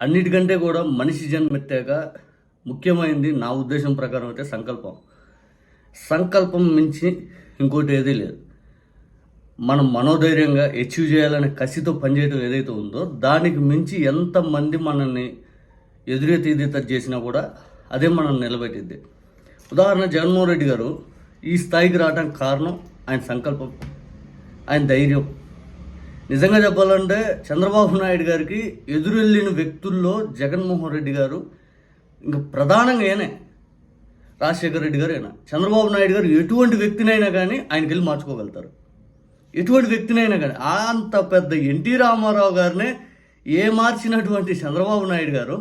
అన్నిటికంటే కూడా మనిషి జన్మెత్తాక ముఖ్యమైనది నా ఉద్దేశం ప్రకారం అయితే సంకల్పం. సంకల్పం మించి ఇంకోటి ఏదీ లేదు. మనం మనోధైర్యంగా అచీవ్ చేయాలనే కసితో పనిచేయడం ఏదైతే ఉందో దానికి మించి ఎంతమంది మనల్ని ఎదురే తీదిత చేసినా కూడా అదే మనం నిలబెట్టిద్ది. ఉదాహరణ జగన్మోహన్ రెడ్డి గారు ఈ స్థాయికి రావడానికి కారణం ఆయన సంకల్పం ఆయన ధైర్యం. నిజంగా చెప్పాలంటే చంద్రబాబు నాయుడు గారికి ఎదురెళ్ళిన వ్యక్తుల్లో జగన్మోహన్ రెడ్డి గారు ఇంకా ప్రధానంగా ఏనే రాజశేఖర రెడ్డి గారు అయినా చంద్రబాబు నాయుడు గారు ఎటువంటి వ్యక్తినైనా కానీ ఆయనకి వెళ్ళి మార్చుకోగలుగుతారు. ఎటువంటి వ్యక్తినైనా కానీ. అంత పెద్ద ఎన్టీ రామారావు గారినే ఏ మార్చినటువంటి చంద్రబాబు నాయుడు గారు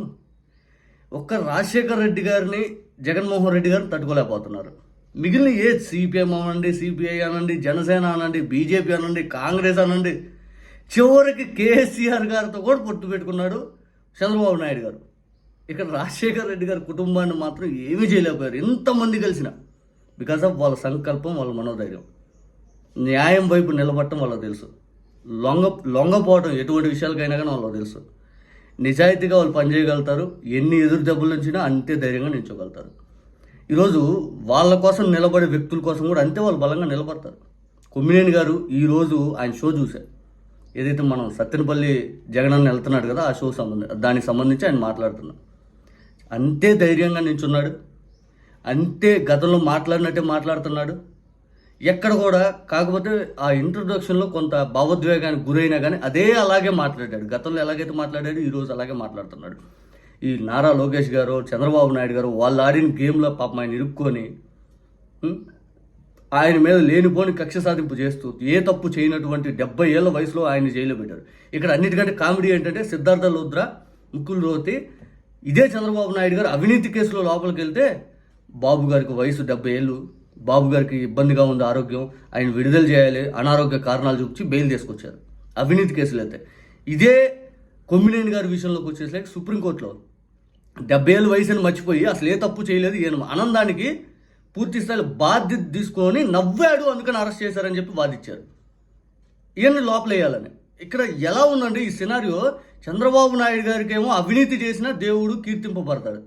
ఒక్క రాజశేఖర రెడ్డి గారిని జగన్మోహన్ రెడ్డి గారిని తట్టుకోలేకపోతున్నారు. మిగిలిన ఏ సిపిఎం అనండి సిపిఐ అనండి జనసేన అనండి బీజేపీ అనండి కాంగ్రెస్ అనండి చివరికి కేసీఆర్ గారితో కూడా పొత్తు పెట్టుకున్నాడు చంద్రబాబు నాయుడు గారు. ఇక్కడ రాజశేఖర్ రెడ్డి గారి కుటుంబాన్ని మాత్రం ఏమీ చేయలేకపోయారు. ఎంతమంది కలిసిన బికాస్ ఆఫ్ వాళ్ళ సంకల్పం వాళ్ళ మనోధైర్యం. న్యాయం వైపు నిలబడటం వాళ్ళకి తెలుసు. లొంగ లొంగపోవడం ఎటువంటి విషయాలకైనా కానీ వాళ్ళకి తెలుసు. నిజాయితీగా వాళ్ళు పనిచేయగలుగుతారు. ఎన్ని ఎదురు దెబ్బలు నుంచినా అంతే ధైర్యంగా నిల్చోగలుగుతారు. ఈరోజు వాళ్ళ కోసం నిలబడే వ్యక్తుల కోసం కూడా అంతే వాళ్ళు బలంగా నిలబడతారు. కొమ్మినేని గారు ఈరోజు ఆయన షో చూశారు. ఏదైతే మనం సత్తెనపల్లి జగనన్న వెళ్తున్నాడు కదా ఆ షో సంబంధించి దానికి సంబంధించి ఆయన మాట్లాడుతున్నాడు. అంతే ధైర్యంగా నించున్నాడు. అంతే గతంలో మాట్లాడినట్టే మాట్లాడుతున్నాడు. ఎక్కడ కూడా కాకపోతే ఆ ఇంట్రొడక్షన్లో కొంత భావోద్వేగానికి గురైనా కానీ అదే అలాగే మాట్లాడాడు. గతంలో ఎలాగైతే మాట్లాడాడు ఈరోజు అలాగే మాట్లాడుతున్నాడు. ఈ నారా లోకేష్ గారు చంద్రబాబు నాయుడు గారు వాళ్ళు ఆడిన గేమ్లో పాపం ఆయన ఇరుక్కొని ఆయన మీద లేనిపోని కక్ష సాధింపు చేస్తూ ఏ తప్పు చేయనటువంటి డెబ్బై ఏళ్ళ వయసులో ఆయన జైల్లో పెట్టారు. ఇక్కడ అన్నిటికంటే కామెడీ ఏంటంటే సిద్ధార్థ లోద్ర ముకుల్ రోతి ఇదే చంద్రబాబు నాయుడు గారు అవినీతి కేసులో లోపలికి వెళ్తే బాబు గారికి వయసు డెబ్బై ఏళ్ళు బాబు గారికి ఇబ్బందిగా ఉంది ఆరోగ్యం ఆయన విడుదల చేయాలి అనారోగ్య కారణాలు చూపించి బెయిల్ తీసుకొచ్చారు. అవినీతి కేసులు అయితే. ఇదే కొమ్మినేని గారి విషయంలోకి వచ్చేసరికి సుప్రీంకోర్టులో డెబ్బై ఏళ్ళ వయసుని మర్చిపోయి అసలు ఏ తప్పు చేయలేదు ఈయన. ఆనందానికి పూర్తి స్థాయిలో బాధ్యత తీసుకొని నవ్వాడు అందుకని అరెస్ట్ చేశారని చెప్పి వాదించారు ఈయన్ని లోపలేయాలని. ఇక్కడ ఎలా ఉందండి ఈ సినారియో చంద్రబాబు నాయుడు గారికి ఏమో అవినీతి చేసిన దేవుడు కీర్తింపబడతాడు.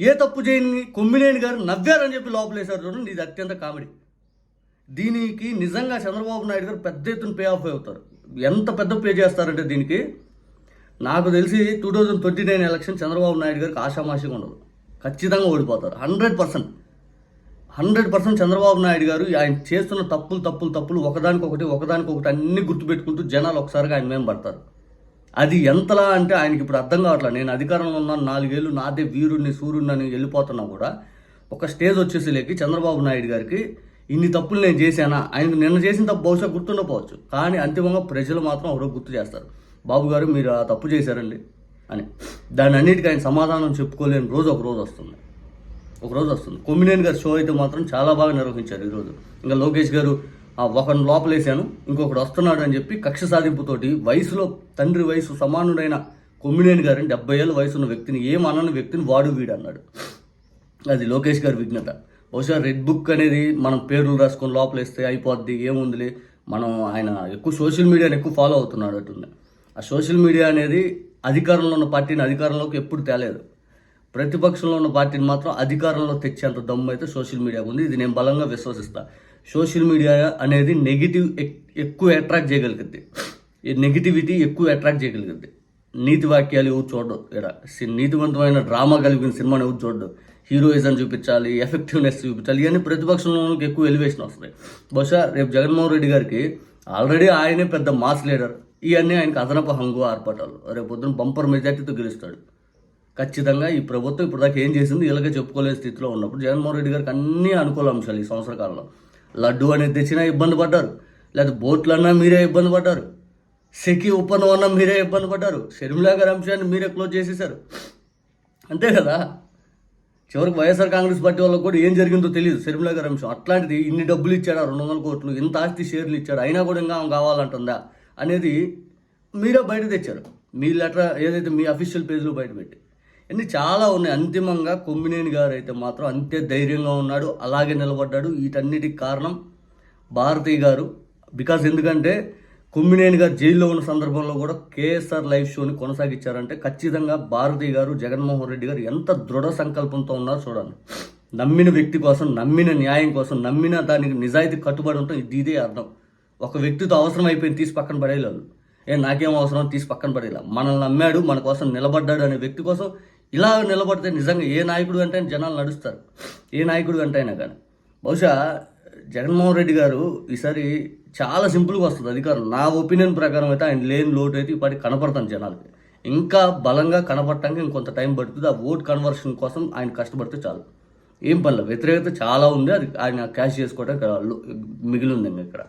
ఏ తప్పు చేయని కొమ్మినేని గారు నవ్వారని చెప్పి లోపలేశారు చూడండి ఇది అత్యంత కామెడీ. దీనికి నిజంగా చంద్రబాబు నాయుడు గారు పెద్ద ఎత్తున పే ఆఫ్ అవుతారు. ఎంత పెద్ద పే చేస్తారంటే దీనికి? నాకు తెలిసి two thousand twenty nine election Chandrababu Naidu గారికి ఆషామాషిగా ఉండదు. ఖచ్చితంగా ఓడిపోతారు. Hundred percent hundred percent Chandrababu Naidu గారు ఆయన చేస్తున్న తప్పులు తప్పులు తప్పులు ఒకదానికొకటి ఒకదానికొకటి అన్ని గుర్తుపెట్టుకుంటూ జనాలు ఒకసారిగా ఆయన మేము పడతారు. అది ఎంతలా అంటే ఆయనకి ఇప్పుడు అర్థం కావట్లేదు. నేను అధికారంలో ఉన్నాను నాలుగేళ్ళు నాదే వీరుణ్ణి సూర్యుడిని అని వెళ్ళిపోతున్నా కూడా ఒక స్టేజ్ వచ్చేసి లేకి చంద్రబాబు నాయుడు గారికి ఇన్ని తప్పులు నేను చేశానా? ఆయనకు నిన్న చేసిన తప్పు బహుశా గుర్తుండకపోవచ్చు. కానీ అంతిమంగా ప్రజలు మాత్రం ఎవరో గుర్తు చేస్తారు. బాబు గారు మీరు ఆ తప్పు చేశారండి అని. దాని అన్నిటికీ ఆయన సమాధానం చెప్పుకోలేని రోజు ఒక రోజు వస్తుంది. ఒక రోజు వస్తుంది. కొమ్మినేని గారి షో అయితే మాత్రం చాలా బాగా నిర్వహించారు ఈరోజు ఇంకా లోకేష్ గారు ఆ ఒకరిని లోపలేశాను ఇంకొకడు వస్తున్నాడు అని చెప్పి కక్ష సాధింపుతోటి వయసులో తండ్రి వయసు సమానుడైన కొమ్మినేని గారిని డెబ్బై ఏళ్ళ వయసు ఉన్న వ్యక్తిని ఏం అనని వ్యక్తిని వాడు వీడు అన్నాడు. అది లోకేష్ గారి విఘ్నత బహుశా రెడ్ బుక్ అనేది మనం పేర్లు రాసుకొని లోపలేస్తే అయిపోద్ది ఏముందిలే. మనం ఆయన ఎక్కువ సోషల్ మీడియాని ఎక్కువ ఫాలో అవుతున్నాడు అటుంది ఆ సోషల్ మీడియా అనేది అధికారంలో ఉన్న పార్టీని అధికారంలోకి ఎప్పుడు తేలేదు. ప్రతిపక్షంలో ఉన్న పార్టీని మాత్రం అధికారంలో తెచ్చేంత దమ్ము అయితే సోషల్ మీడియాకు ఉంది. ఇది నేను బలంగా విశ్వసిస్తాను సోషల్ మీడియా అనేది నెగిటివ్ ఎక్కువ అట్రాక్ట్ చేయగలుగుతుంది ఈ నెగిటివిటీ ఎక్కువ అట్రాక్ట్ చేయగలిగింది. నీతి వాక్యాలు ఎవరు చూడరు. ఇక్కడ సి- నీతివంతమైన డ్రామా కలిగిన సినిమాని ఎవరు చూడరు. హీరోయిజం చూపించాలి ఎఫెక్టివ్నెస్ చూపించాలి ఇవన్నీ ప్రతిపక్షంలో ఎక్కువ ఎలివేషన్ వస్తాయి బహుశా రేపు జగన్మోహన్ రెడ్డి గారికి ఆల్రెడీ ఆయనే పెద్ద మాస్ లీడర్ ఇవన్నీ ఆయనకు అదనపు హంగు ఆర్పాటాలు. రేపు పొద్దున బంపర్ మెజార్టీతో గెలుస్తాడు. ఖచ్చితంగా ఈ ప్రభుత్వం ఇప్పుడు దాకా ఏం చేసింది ఇలాగే చెప్పుకోలేని స్థితిలో ఉన్నప్పుడు జగన్మోహన్ రెడ్డి గారికి అన్ని అనుకూల అంశాలు ఈ సంవత్సర కాలంలో. లడ్డు అనేది తెచ్చినా ఇబ్బంది పడ్డారు. లేదా బోట్లు అన్నా మీరే ఇబ్బంది పడ్డారు. సెకి ఒప్పందం అన్నా మీరే ఇబ్బంది పడ్డారు. షర్మిలా గారి అంశాన్ని మీరే క్లోజ్ చేసేసారు అంతే కదా? చివరికి వైఎస్ఆర్ కాంగ్రెస్ పార్టీ వాళ్ళకి కూడా ఏం జరిగిందో తెలియదు షర్మిలా గారి అంశం. అట్లాంటిది ఇన్ని డబ్బులు ఇచ్చాడా? రెండు వందల కోట్లు. ఇంత ఆస్తి షేర్లు ఇచ్చాడు? అయినా కూడా ఇంకా ఆమె కావాలంటుందా? అనేది మీరే బయట తెచ్చారు. మీ లెటర్ ఏదైతే మీ అఫీషియల్ పేజ్లో బయట పెట్టి. అన్ని చాలా ఉన్నాయి. అంతిమంగా కొమ్మినేని గారు అయితే మాత్రం అంతే ధైర్యంగా ఉన్నాడు. అలాగే నిలబడ్డాడు. వీటన్నిటికి కారణం భారతి గారు. బికాజ్ ఎందుకంటే కొమ్మినేని గారు జైల్లో ఉన్న సందర్భంలో కూడా కేఎస్ఆర్ లైవ్ షోని కొనసాగించారంటే ఖచ్చితంగా భారతి గారు జగన్మోహన్ రెడ్డి గారు ఎంత దృఢ సంకల్పంతో ఉన్నారో చూడండి. నమ్మిన వ్యక్తి కోసం నమ్మిన న్యాయం కోసం నమ్మిన దానికి నిజాయితీ కట్టుబడి ఉంటాం ఇది ఇదే అర్థం. ఒక వ్యక్తితో అవసరం అయిపోయింది తీసి పక్కన పడేయలేదు. ఏ నాకేం అవసరం తీసి పక్కన పడేలా మనల్ని నమ్మాడు మన కోసం నిలబడ్డాడు అనే వ్యక్తి కోసం ఇలా నిలబడితే నిజంగా ఏ నాయకుడు అంటే జనాలు నడుస్తారు. ఏ నాయకుడు అంటే అయినా కానీ. బహుశా జగన్మోహన్ రెడ్డి గారు ఈసారి చాలా సింపుల్గా వస్తుంది అధికారం. నా ఒపీనియన్ ప్రకారం అయితే ఆయన లేని లోటు అయితే ఇప్పటికి కనపడతాను జనాలకి. ఇంకా బలంగా కనపడటానికి ఇంకొంత టైం పడుతుంది. ఆ ఓట్ కన్వర్షన్ కోసం ఆయన కష్టపడితే చాలు. ఏం పర్లేదు వ్యతిరేకత చాలా ఉంది. అది ఆయన క్యాష్ చేసుకోవడానికి మిగిలి ఉంది ఇంకా ఇక్కడ.